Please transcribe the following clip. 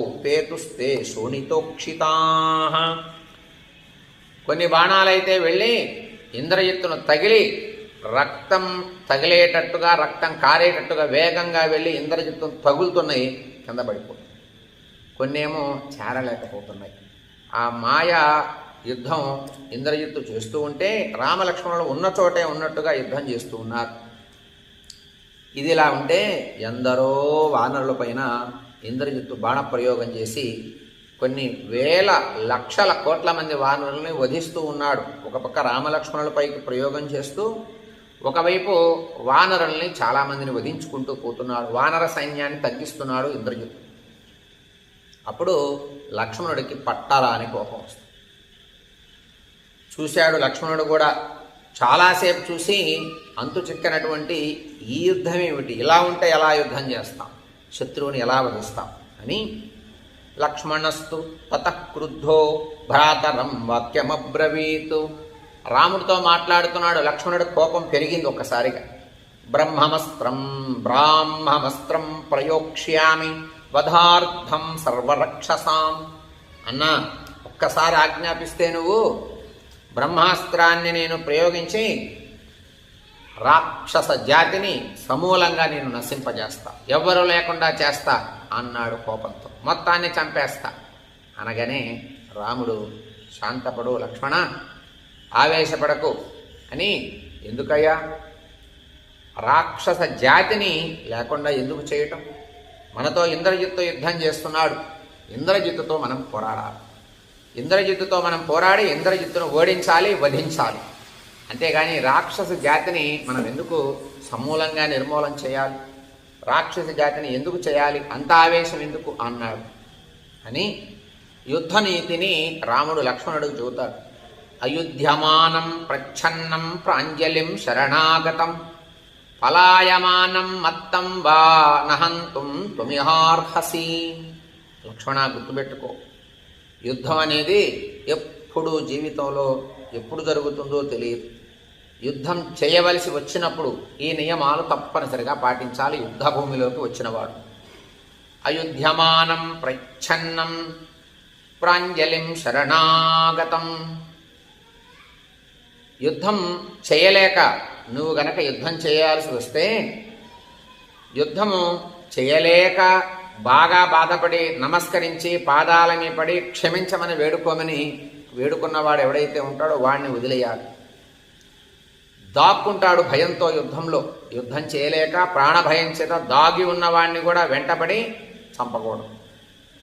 పేతుస్తే శోణితోక్షితా. కొన్ని బాణాలైతే వెళ్ళి ఇంద్రజిత్తును తగిలి రక్తం తగిలేటట్టుగా రక్తం కారేటట్టుగా వేగంగా వెళ్ళి ఇంద్రజిత్తును తగులుతున్నాయి కింద పడిపోతుంది కొన్నేమో చేరలేకపోతున్నాయి. ఆ మాయ యుద్ధం ఇంద్రజిత్తు చేస్తూ ఉంటే రామలక్ష్మణులు ఉన్న చోటే ఉన్నట్టుగా యుద్ధం చేస్తూ ఉన్నారు. ఇది ఇలా ఉంటే ఎందరో వానరుల పైన ఇంద్రజిత్తు బాణప్రయోగం చేసి కొన్ని వేల లక్షల కోట్ల మంది వానరుల్ని వధిస్తూ ఉన్నాడు. ఒక పక్క రామలక్ష్మణులపైకి ప్రయోగం చేస్తూ ఒకవైపు వానరుల్ని చాలామందిని వధించుకుంటూ పోతున్నాడు. వానర సైన్యాన్ని తగ్గిస్తున్నాడు ఇంద్రజిత్తు. అప్పుడు లక్ష్మణుడికి పట్టాలా అని కోపం వస్తుంది. చూశాడు లక్ష్మణుడు కూడా చాలాసేపు చూసి అంతు చిక్కనటువంటి ఈ యుద్ధం ఏమిటి? ఇలా ఉంటే ఎలా యుద్ధం చేస్తాం? శత్రువుని ఎలా వధిస్తాం? అని లక్ష్మణస్తు తతక్రుద్ధో భ్రాతరం వాక్యమబ్రవీతు. రాముడితో మాట్లాడుతున్నాడు లక్ష్మణుడు కోపం పెరిగింది ఒక్కసారిగా. బ్రహ్మమస్త్రం బ్రాహ్మమస్త్రం ప్రయోక్ష్యామి వధార్థం సర్వరక్షసాం. అన్నా ఒక్కసారి ఆజ్ఞాపిస్తే నువ్వు బ్రహ్మాస్త్రాన్ని నేను ప్రయోగించి రాక్షస జాతిని సమూలంగా నేను నశింపజేస్తా. ఎవ్వరూ లేకుండా చేస్తా అన్నాడు కోపంతో. మొత్తాన్ని చంపేస్తా. అనగానే రాముడు శాంతపడు లక్ష్మణ ఆవేశపడకు. అని ఎందుకయ్యా? రాక్షస జాతిని లేకుండా ఎందుకు చేయటం? మనతో ఇంద్రజిత్తు యుద్ధం చేస్తున్నాడు. ఇంద్రజిత్తుతో మనం పోరాడాలి. ఇంద్రజిత్తుతో మనం పోరాడి ఇంద్రజిత్తును ఓడించాలి వధించాలి. అంతేగాని రాక్షస జాతిని మనం ఎందుకు సమూలంగా నిర్మూలన చేయాలి? రాక్షస జాతిని ఎందుకు చేయాలి? అంత ఆవేశం ఎందుకు? అన్నాడు. అని యుద్ధ నీతిని రాముడు లక్ష్మణుడికి చెబుతాడు. అయుధ్యమానం ప్రచ్ఛన్నం ప్రాంజలిం శరణాగతం. పలాయమానం మత్తం వా నహంతుం తుమిహార్హసి లక్ష్మణ గుర్తుపెట్టుకో. యుద్ధం అనేది ఎప్పుడు జీవితంలో ఎప్పుడు జరుగుతుందో తెలియదు. యుద్ధం చేయవలసి వచ్చినప్పుడు ఈ నియమాలు తప్పనిసరిగా పాటించాలి. యుద్ధ భూమిలోకి వచ్చినవాడు. అయుధ్యమానం ప్రచ్ఛన్నం ప్రాంజలిం శరణాగతం. యుద్ధం చేయలేక నువ్వు గనక యుద్ధం చేయాల్సి వస్తే యుద్ధము చేయలేక బాగా బాధపడి నమస్కరించి పాదాలని పడి క్షమించమని వేడుకోమని వేడుకున్నవాడు ఎవడైతే ఉంటాడో వాడిని వదిలేయాలి. దాక్కుంటాడు భయంతో యుద్ధంలో. యుద్ధం చేయలేక ప్రాణభయం చేత దాగి ఉన్నవాడిని కూడా వెంటబడి చంపకూడదు.